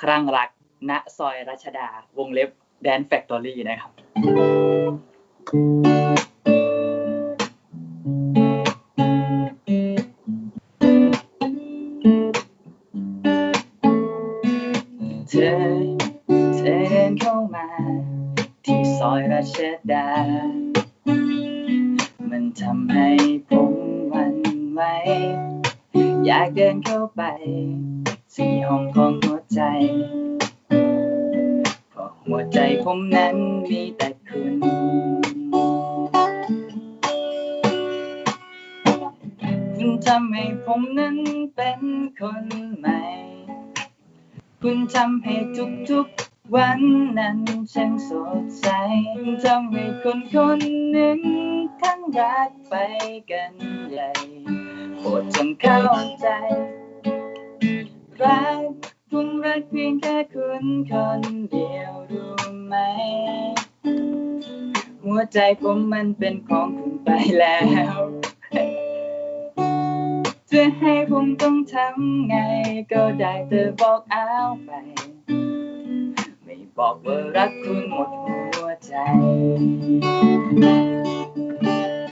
ครั่งรัก ณ ซอยรัชดา วงเล็บแดนแฟคทอรี่นะครับ เธอ เธอเดินเข้ามา ที่ซอยรัชดา มันทำให้ผมหวันไหวอยากเดินเข้าไป สี่ห้องของหัวใจเพราะหัวใจผมนั้นมีแต่คุณคุณทำให้ผมนั้นเป็นคนใหม่ คุณทำให้ทุกๆวันนั้นช่างสดใสคุณทำให้คนคนหนึ่งทั้งรักไปกันใหญ่โปรดจงเข้าใจ รักผมรักเพียงแค่คุณคนเดียวรู้ไหม หัวใจผมมันเป็นของคุณไปแล้ว จะให้ผมต้องทำไง ก็ได้เธอบอกเอาไป ไม่บอกว่ารักคุณหมดหัวใจ